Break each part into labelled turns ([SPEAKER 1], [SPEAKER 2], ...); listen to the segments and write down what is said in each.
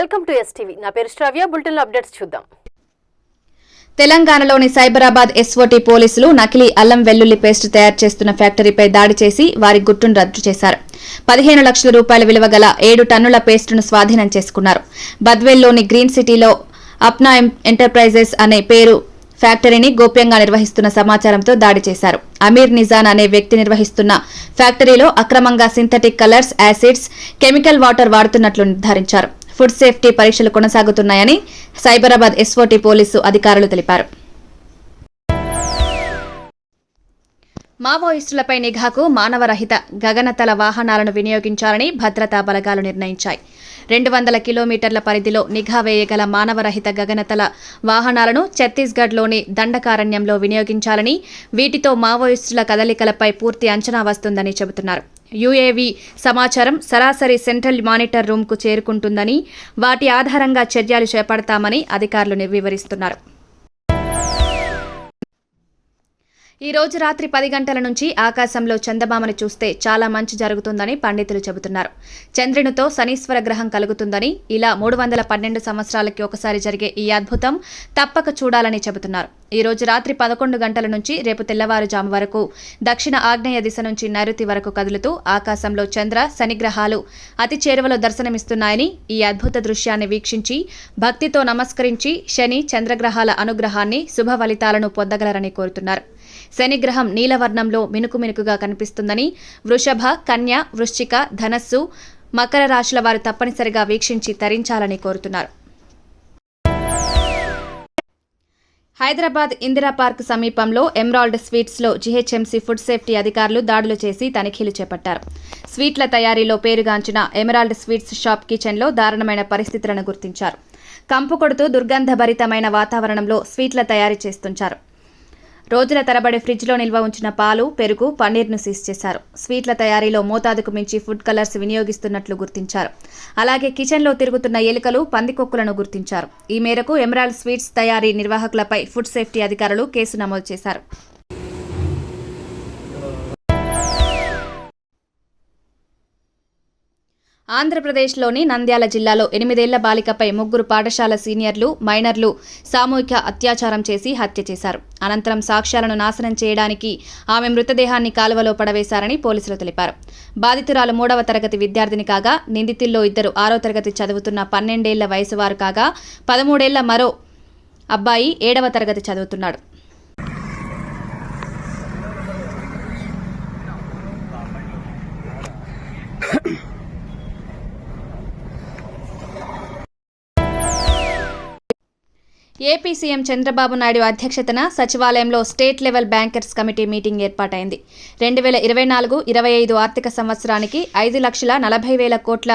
[SPEAKER 1] Welcome to STV. నా పేరు శ్రవ్య. Bulletin updates చూద్దాం.
[SPEAKER 2] తెలంగాణలోని సైబరాబాద్ ఎస్ఓటీ పోలీసులు నకిలీ అల్లం వెల్లుల్లి పేస్ట్ తయారు చేస్తున్న ఫ్యాక్టరీపై దాడి చేసి వారి గుట్టును రద్దు చేశారు. పదిహేను లక్షల రూపాయల విలువ గల ఏడు టన్నుల పేస్టును స్వాధీనం చేసుకున్నారు. బద్వేల్లోని గ్రీన్ సిటీలో అప్నా ఎం- ఎంటర్ప్రైజెస్ అనే పేరు ఫ్యాక్టరీని గోప్యంగా నిర్వహిస్తున్న సమాచారంతో దాడి చేశారు. అమీర్ నిజాన్ అనే వ్యక్తి నిర్వహిస్తున్న ఫ్యాక్టరీలో అక్రమంగా synthetic colours acids chemical water వాడుతున్నట్లు నిర్ధారించారు. ఫుడ్ సేఫ్టీ పరీక్షలు కొనసాగుతున్నాయని సైబరాబాద్ ఎస్ఓటీ పోలీసు అధికారులు తెలిపారు. మావోయిస్టులపై నిఘాకు మానవరహిత గగనతల వాహనాలను వినియోగించాలని భద్రతా బలగాలు నిర్ణయించాయి. రెండు వందల కిలోమీటర్ల పరిధిలో నిఘా వేయగల మానవరహిత గగనతల వాహనాలను ఛత్తీస్గఢ్లోని దండకారణ్యంలో వినియోగించాలని వీటితో మావోయిస్టుల కదలికలపై పూర్తి అంచనా వస్తుందని చెబుతున్నారు. యుఏవి సమాచారం సరాసరి సెంట్రల్ మానిటర్ రూమ్కు చేరుకుంటుందని వాటి ఆధారంగా చర్యలు చేపడతామని అధికారులు వివరిస్తున్నారు ఈ రోజు రాత్రి పది గంటల నుంచి ఆకాశంలో చందమామను చూస్తే చాలా మంచి జరుగుతుందని పండితులు చెబుతున్నారు. చంద్రునితో శనీశ్వర గ్రహం కలుగుతుందని ఇలా మూడు వందల పన్నెండు సంవత్సరాలకి ఒకసారి జరిగే ఈ అద్భుతం తప్పక చూడాలని చెబుతున్నారు. ఈ రోజు రాత్రి పదకొండు గంటల నుంచి రేపు తెల్లవారుజాము వరకు దక్షిణ ఆగ్నేయ దిశ నుంచి నైరుతి వరకు కదులుతూ ఆకాశంలో చంద్ర శనిగ్రహాలు అతి చేరువలో దర్శనమిస్తున్నాయని ఈ అద్భుత దృశ్యాన్ని వీక్షించి భక్తితో నమస్కరించి శని చంద్రగ్రహాల అనుగ్రహాన్ని శుభ ఫలితాలను పొందగలరని కోరుతున్నారు. శనిగ్రహం నీలవర్ణంలో మినుకు మినుకుగా కనిపిస్తుందని వృషభ కన్య వృశ్చిక ధనస్సు మకర రాశుల వారు తప్పనిసరిగా వీక్షించి తరించాలని కోరుతున్నారు. హైదరాబాద్ ఇందిరా పార్క్ సమీపంలో ఎమరాల్డ్ స్వీట్స్లో జీహెచ్ఎంసీ ఫుడ్ సేఫ్టీ అధికారులు దాడులు చేసి తనిఖీలు చేపట్టారు. స్వీట్ల తయారీలో పేరుగాంచిన ఎమరాల్డ్ స్వీట్స్ షాప్ కిచెన్లో దారుణమైన పరిస్థితులను గుర్తించారు. కంపు కొడుతూ దుర్గంధభరితమైన వాతావరణంలో స్వీట్ల తయారీ చేస్తుంచారు. రోజుల తరబడి ఫ్రిడ్జ్లో నిల్వ ఉంచిన పాలు పెరుగు పన్నీర్ను సీజ్ చేశారు. స్వీట్ల తయారీలో మోతాదుకు మించి ఫుడ్ కలర్స్ వినియోగిస్తున్నట్లు గుర్తించారు. అలాగే కిచెన్లో తిరుగుతున్న ఎలుకలు పందికొక్కులను గుర్తించారు. ఈ మేరకు ఎమరాల్డ్ స్వీట్స్ తయారీ నిర్వాహకులపై ఫుడ్ సేఫ్టీ అధికారులు కేసు నమోదు చేశారు. ఆంధ్రప్రదేశ్లోని నంద్యాల జిల్లాలో ఎనిమిదేళ్ళ బాలికపై ముగ్గురు పాఠశాల సీనియర్లు మైనర్లు సామూహిక అత్యాచారం చేసి హత్య చేశారు. అనంతరం సాక్ష్యాలను నాశనం చేయడానికి ఆమె మృతదేహాన్ని కాలువలో పడవేశారని పోలీసులు తెలిపారు. బాధితురాలు మూడవ తరగతి విద్యార్థిని కాగా నిందితుల్లో ఇద్దరు ఆరో తరగతి చదువుతున్న పన్నెండేళ్ళ వయసు వారు కాగా పదమూడేళ్ళ మరో అబ్బాయి ఏడవ తరగతి చదువుతున్నాడు. ఏపీ సీఎం చంద్రబాబు నాయుడు అధ్యక్షతన సచివాలయంలో state level bankers committee meeting ఏర్పాటైంది. రెండు వేల ఇరవై నాలుగు ఇరవై ఐదు ఆర్థిక సంవత్సరానికి ఐదు లక్షల నలభై వేల కోట్ల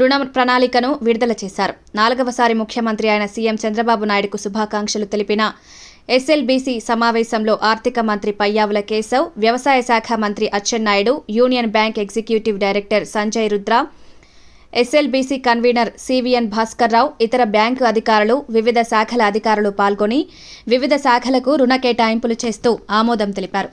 [SPEAKER 2] రుణ ప్రణాళికను విడుదల చేశారు. నాలుగవసారి ముఖ్యమంత్రి అయిన సీఎం చంద్రబాబు నాయుడుకు శుభాకాంక్షలు తెలిపిన ఎస్ఎల్బీసీ సమావేశంలో ఆర్థిక మంత్రి పయ్యావుల కేశవ్ వ్యవసాయ శాఖ మంత్రి Atchannaidu union bank executive director Sanjay Rudra SLBC convenor CVN Bhaskar Rao ఇతర బ్యాంకు అధికారులు వివిధ శాఖల అధికారులు పాల్గొని వివిధ శాఖలకు రుణ కేటాయింపులు చేస్తూ ఆమోదం తెలిపారు.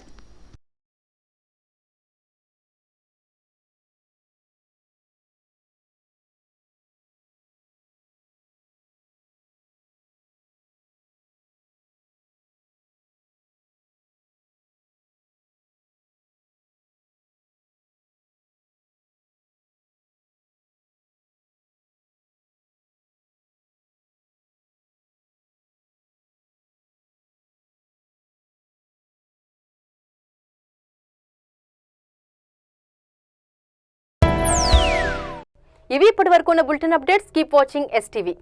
[SPEAKER 1] ఇవి ఇప్పటి వరకు ఉన్న bulletin updates. Keep watching STV.